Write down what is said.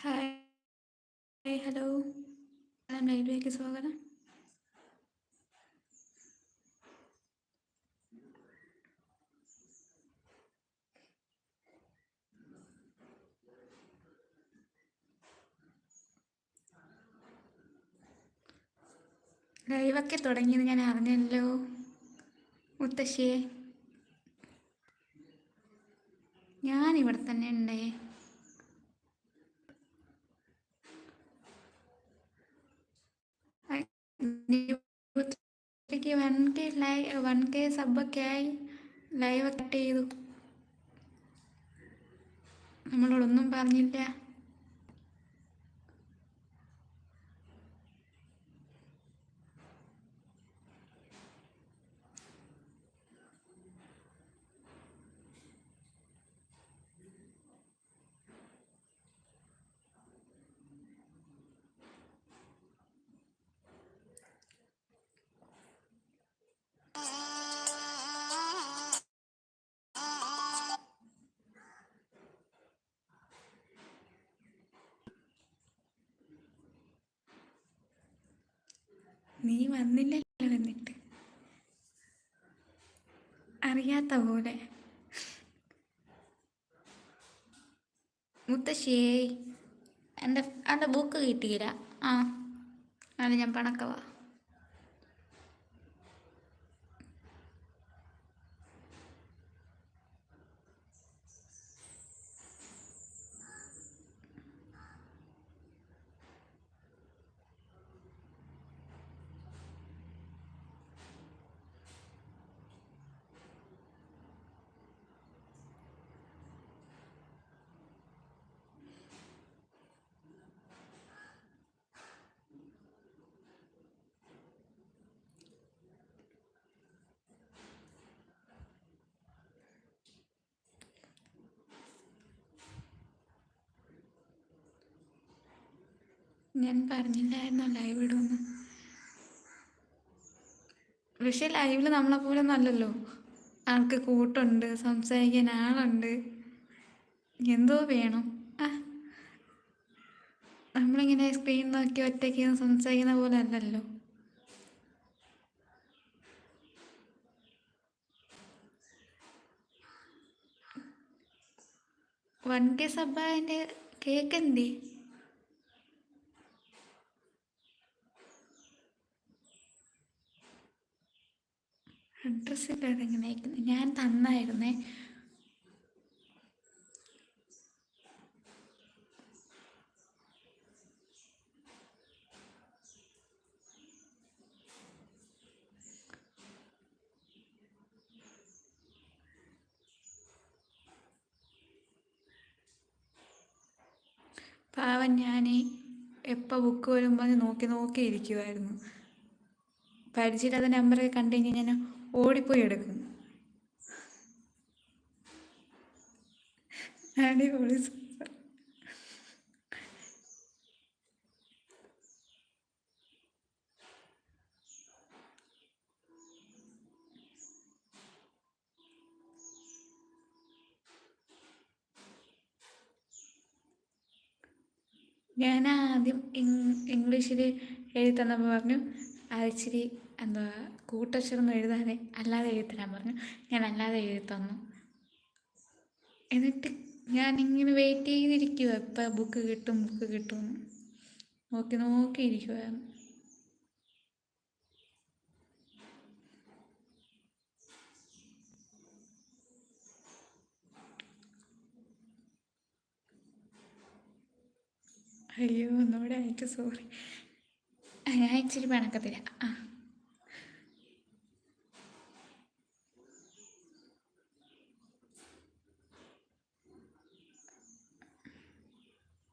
Hi hello ലൈവിലേക്ക് സ്വാഗതം ലൈവൊക്കെ തുടങ്ങിയത് ഞാൻ അറിഞ്ഞല്ലോ മുത്തശ്ശിയെ. ഞാൻ ഇവിടെ തന്നെ ഉണ്ടേ. ലൈ വൺ കെ സബൊക്കെ ആയി ലൈവ് കട്ട് ചെയ്തു. നമ്മളോടൊന്നും പറഞ്ഞില്ല. നീ വന്നില്ലല്ലോ എന്നിട്ട്. അറിയാത്ത പോലെ. മുത്തശ്ശിയേ എന്റെ എന്റെ ബുക്ക് കിട്ടിയില്ല. ആ അത് ഞാൻ പണക്കവാ ഞാൻ പറഞ്ഞില്ലായിരുന്നു ലൈവ് ഇടുമെന്ന് പക്ഷെ ലൈവിൽ നമ്മളെ പോലെ നല്ലല്ലോ ആൾക്ക് കൂട്ടുണ്ട് സംസാരിക്കാൻ ആളുണ്ട്. എന്തോ വേണം. ആ. നമ്മളിങ്ങനെ സ്ക്രീൻ നോക്കി ഒറ്റയ്ക്ക് സംസാരിക്കുന്ന പോലെ അല്ലല്ലോ. വൺ കെ സബ്ബാന്റെ കേക്ക് എന്തേ? അഡ്രസ്സ് അയക്കുന്നത് ഞാൻ തന്നായിരുന്നേ. പാവൻ ഞാൻ എപ്പോൾ ബുക്ക് വരുമ്പോൾ നോക്കി നോക്കി ഇരിക്കുമായിരുന്നു പരിചയമില്ലാത്ത നമ്പറൊക്കെ കണ്ടു കഴിഞ്ഞാൽ ഞാൻ ഓടിപ്പോയി എടുക്കും ഞാൻ ആദ്യം ഇംഗ്ലീഷിൽ എഴുതി തന്നപ്പോൾ പറഞ്ഞു അത് എന്താ കൂട്ടക്ഷരം എഴുതാതെ അല്ലാതെ എഴുതി തരാൻ പറഞ്ഞു. ഞാൻ അല്ലാതെ എഴുതി തന്നു. എന്നിട്ട് ഇങ്ങനെ വെയിറ്റ് ചെയ്തിരിക്കുക എപ്പോൾ ബുക്ക് കിട്ടും ബുക്ക് കിട്ടും നോക്കി നോക്കി ഇരിക്കുമായിരുന്നു അയ്യോ ഒന്നുകൂടെ ആയിട്ട് സോറി ഞാൻ ഇച്ചിരി പണക്കത്തില്ല. ആ.